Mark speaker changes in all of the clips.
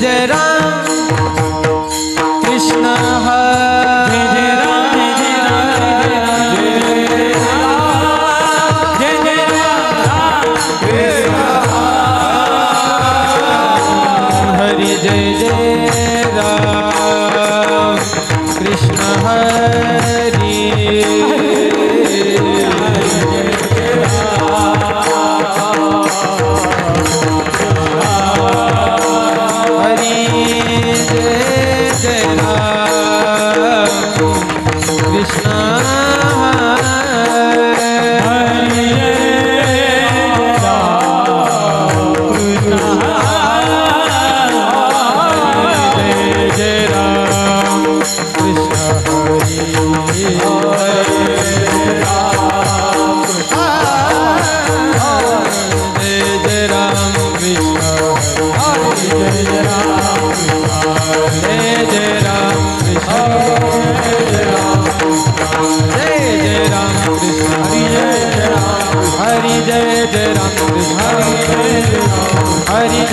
Speaker 1: leyeron.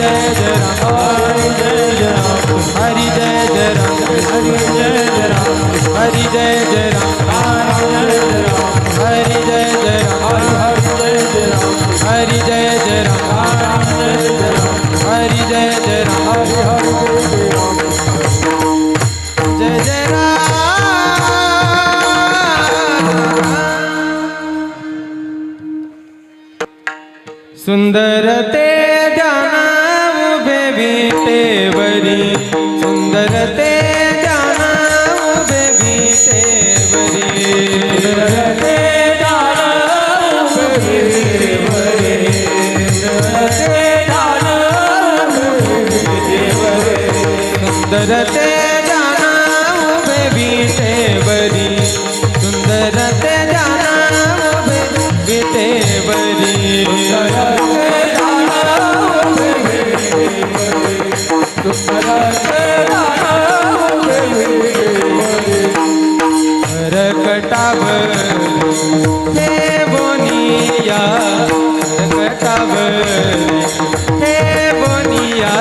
Speaker 1: Hari जय जय राम हरि जय जय राम हरि जय जय राम हरि जय जय राम हरि जय जय राम हरि जय जय राम हरि जय जय राम जय जय राम सुंदर ते ध्यान उभे विटेवरी सुंदर ते ध्यान उभे विटेवरी सुंदर ते ध्यान उभे विटेवरी सुंदर ते उभे विटेवरी सुंदर ते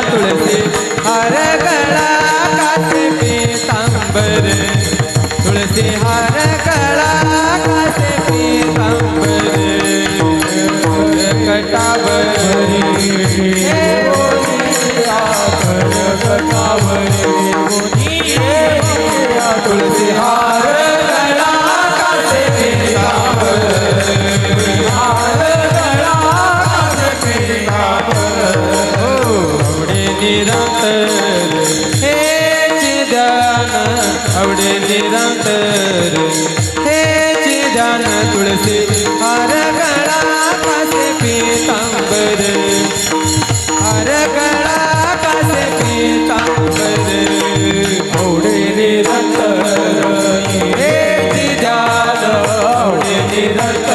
Speaker 1: तुळसी. हर गळा काशी मी तांबर तुळसी हर गळा काशी मी तांबर कटावरी कटावरी तुळसी आवडे निरंतर हे चिदान तुळसी हर गळा कासे पीतांबर. हर गळा कासे पीतांबर. आवडे निरंतर हे चिदान आवडे निरंतर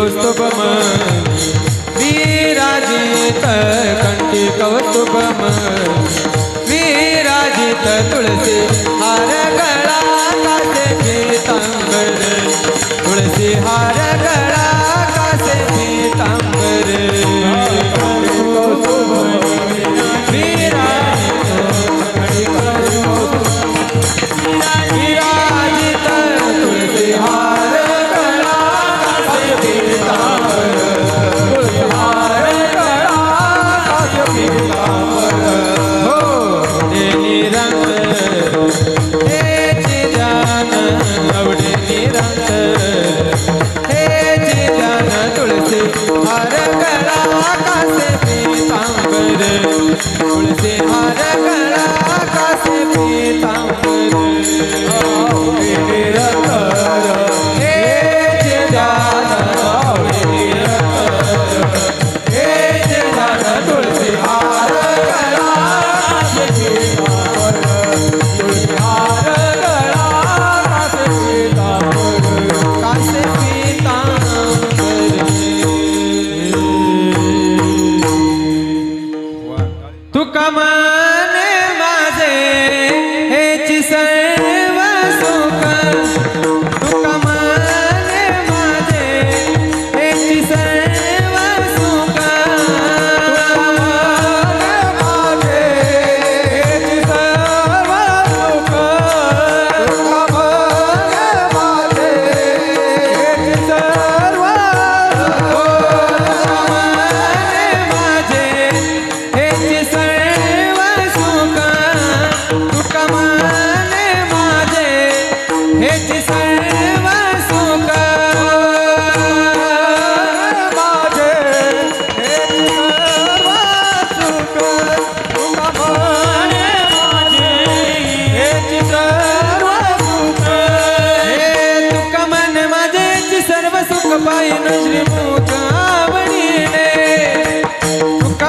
Speaker 1: कौस्तुभम्। विराजित कंठी कौस्तुभम्। विराजित तुलसी हार गळा कासे पीतांबर तुलसी हार तुझे हर